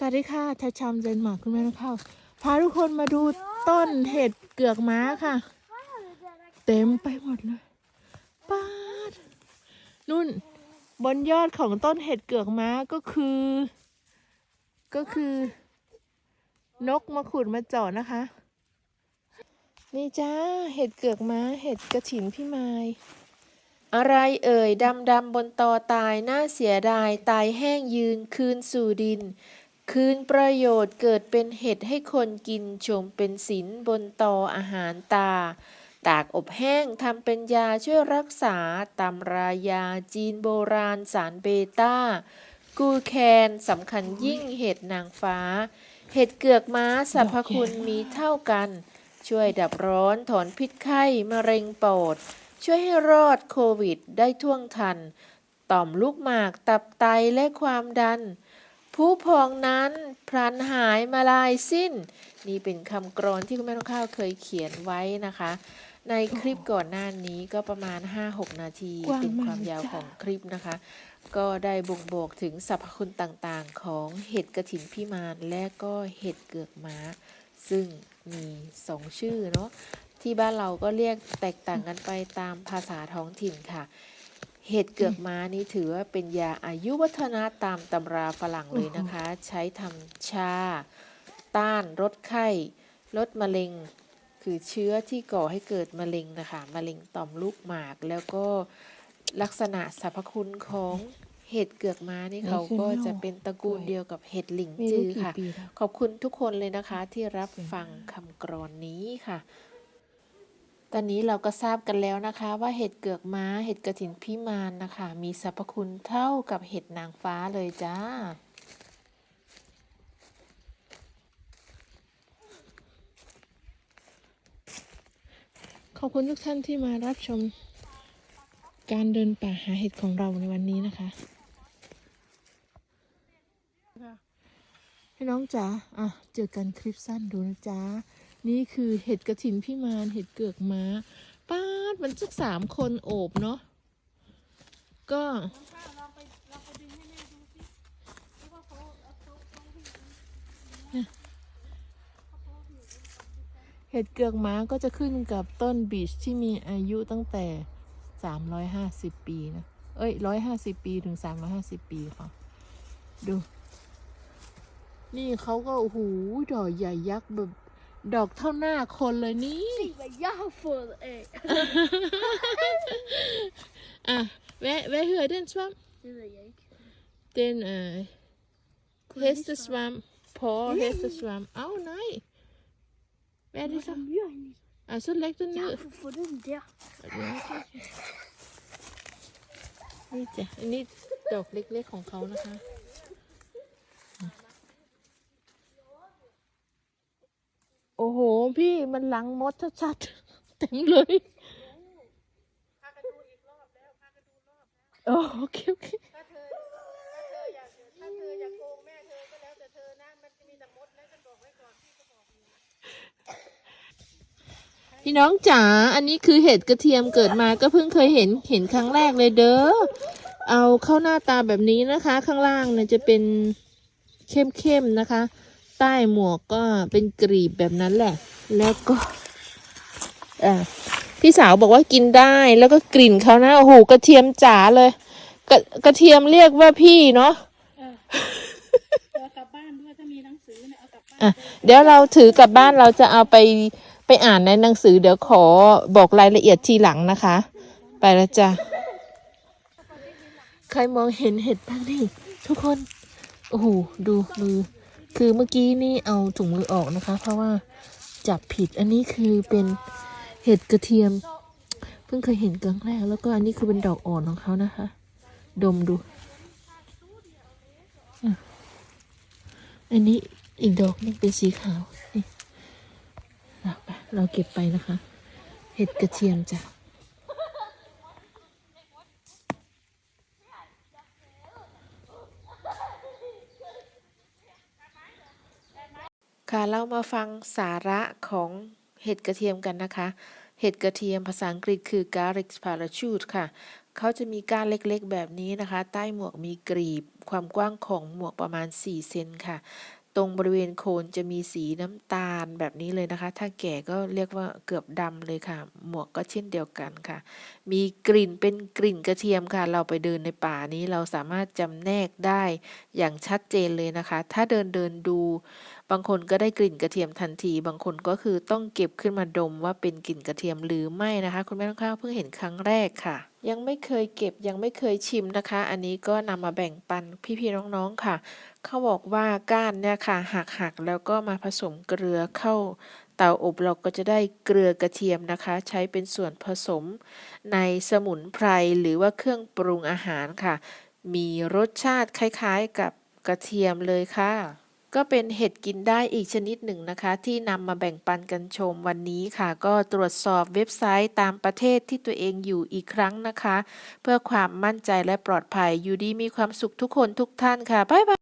สวัสดีค่ะชาชามเจนหมากคุณแม่น้องข้าวพาทุกคนมาดูต้นเห็ดเกือกม้าค่ะ เต็มไปหมดเลยป้าดนุ่นบนยอดของต้นเห็ดเกือกม้าก็คือ ก็คือ นกมาขุดมาเจาะนะคะ นี่จ้าเห็ดเกือกม้า เห็ดกระถินพี่ไม้อะไรเอ่ยดำดำบนตอตายน่าเสียดายตายแห้งยืนคืนสู่ดิน คืนประโยชน์เกิดเป็นเห็ดให้คนกินชมเป็นศิลบนตออาหารตา ตากอบแห้งทำเป็นยาช่วยรักษาตำรายาจีนโบราณสารเบต้า กูแคนสำคัญยิ่งเห็ดนางฟ้า เห็ดเกือกม้าสรรพคุณมีเท่ากัน ช่วยดับร้อนถอนพิษไข้มะเร็งปอด ช่วยให้รอดโควิดได้ท่วงทัน ต่อมลูกหมากตับไตและความดัน ผู้พองนั้นพลันหายมาลายสิ้น นี่เป็นคำกรอนที่คุณแม่น้องข้าวเคยเขียนไว้นะคะ ในคลิปก่อนหน้านี้ก็ประมาณ 5-6 นาทีกว้างเป็นมากความยาวจ้ะ ของคลิปนะคะ ก็ได้บ่งบอกถึงสรรพคุณต่างๆ ของเห็ดกระถินพิมานและก็เห็ดเกือกม้า ซึ่งมีสองชื่อเนาะที่บ้านเราก็เรียกแตกต่างกันไปตามภาษาท้องถิ่นค่ะ เห็ดเกือกม้านี้ถือว่าเป็นยาอายุวัฒนะตามตำราฝรั่งเลยนะคะ ใช้ทำชา ต้านลดไข้ ลดมะเร็ง คือเชื้อที่ก่อให้เกิดมะเร็งนะคะมะเร็งต่อมลูกหมาก แล้วก็ลักษณะสรรพคุณของเห็ดเกือกม้านี่เขาก็จะเป็นตระกูลเดียวกับเห็ดหลิงไม่จืรู้อกี่ค่ะปีแล้วขอบคุณทุกคนเลยนะคะที่รับฟังคำกรอนนี้ค่ะ ตอนนี้เราก็ทราบกันแล้วนะคะว่าเห็ดเกือกม้าเห็ดกระถินพิมานนะคะ มีสรรพคุณเท่ากับเห็ดนางฟ้าเลยจ้า ขอบคุณทุกท่านที่มารับชมการเดินป่าหาเห็ดของเราในวันนี้นะคะพี่น้องจ๋าอะเจอกันคลิปสั้นดูนะจ๊ะ นี่คือเห็ดกระถินพี่มานเห็ดเกือกม้าป้าดมันสักสามคนโอบเนาะก็เห็ดเกือกม้าก็จะขึ้นกับต้นบีชที่มีอายุตั้งแต่ 350 ปีนะ เอ้ย 150 ปีถึง 350 ปีค่ะ ดู นี่เขาก็ โอ้โห ดอกใหญ่ยักษ์แบบ ดอกเท่าหน้าคนเลยนี่ Ik ben jaagvol, ey. อะแวะแวะเหือเดนสวัม Det ved jeg ikke. เดนเอ่อเฮสต์สวัมพอเฮสต์สวัมเอ้าไหนแวะดิ Hvad ซะ er myr inde i? อะสุดเล็กตัวนี้ Jeg har fundet den der. นี่จ้ะอันนี้ดอกเล็กๆของเขานะคะ โอ้โห พี่ มันหลังมดชัดๆเต็มเลยโอโอเคโอเคถ้าเธอถ้าเธออยากถ้าเธออยากโกงแม่เธอก็แล้วแต่เธอนะมันจะมีแต่มดนะฉันบอกไว้ก่อนพี่ก็บอกอยู่พี่น้องจ๋าอันนี้คือเห็ดกระเทียมเกิดมาก็เพิ่งเคยเห็นเห็นครั้งแรกเลยเด้อเอาเข้าหน้าตาแบบนี้นะคะ ข้างล่างเนี่ยจะเป็นเข้มๆนะคะ ใต้หมวกก็เป็นกรีบแบบนั้นแหละ แล้วก็อ่าพี่สาวบอกว่ากินได้แล้วก็กลิ่นเขานะโอ้โหกระเทียมจ๋าเลย กระกระเทียมเรียกว่าพี่เนาะเอากลับบ้านด้วยถ้ามีหนังสือเนี่ยเอากลับบ้านอะเดี๋ยวเราถือกลับบ้านเราจะเอาไปไปอ่านในหนังสือ เดี๋ยวขอบอกรายละเอียดทีหลังนะคะ ไปแล้วจ้ะใครมองเห็นเห็ดบ้างนี่ทุกคน โอ้โหดูมือ คือเมื่อกี้นี่เอาถุงมือออกนะคะ เพราะว่า จับผิด อันนี้คือเป็นเห็ดกระเทียม เพิ่งเคยเห็นครั้งแรก แล้วก็อันนี้คือเป็นดอกอ่อนของเขานะคะ ดมดู อันนี้อีกดอกนึงเป็นสีขาว นี่เราไปเราเก็บไปนะคะ เห็ดกระเทียมจ้ะ ค่ะเรามาฟังสาระของเห็ดกระเทียมกันนะคะ เห็ดกระเทียมภาษาอังกฤษคือ garlic parachute ค่ะ เขาจะมีก้านเล็กๆแบบนี้นะคะ ใต้หมวกมีกรีบ ความกว้างของหมวกประมาณ 4 เซนค่ะ ตรงบริเวณโคนจะมีสีน้ำตาลแบบนี้เลยนะคะ ถ้าแก่ก็เรียกว่าเกือบดำเลยค่ะ หมวกก็เช่นเดียวกันค่ะ มีกลิ่นเป็นกลิ่นกระเทียมค่ะ เราไปเดินในป่านี้เราสามารถจำแนกได้อย่างชัดเจนเลยนะคะ ถ้าเดินเดินดู บางคนก็ได้กลิ่นกระเทียมทันที บางคนก็คือต้องเก็บขึ้นมาดมว่าเป็นกลิ่นกระเทียมหรือไม่นะคะ คุณแม่ต้องข้าวเพิ่งเห็นครั้งแรกค่ะยังไม่เคยเก็บยังไม่เคยชิมนะคะ อันนี้ก็นำมาแบ่งปันพี่ๆน้องๆค่ะ เขาบอกว่าก้านเนี่ยค่ะหักหักๆแล้วก็มาผสมเกลือเข้าเตาอบเราก็จะได้เกลือกระเทียมนะคะ ใช้เป็นส่วนผสมในสมุนไพรหรือว่าเครื่องปรุงอาหารค่ะ มีรสชาติคล้ายๆกับกระเทียมเลยค่ะ ก็เป็นเห็ดกินได้อีกชนิดหนึ่งนะคะ ที่นำมาแบ่งปันกันชมวันนี้ค่ะ ก็ตรวจสอบเว็บไซต์ตามประเทศที่ตัวเองอยู่อีกครั้งนะคะ เพื่อความมั่นใจและปลอดภัยอยู่ดีมีความสุขทุกคนทุกท่านค่ะ บ๊ายบาย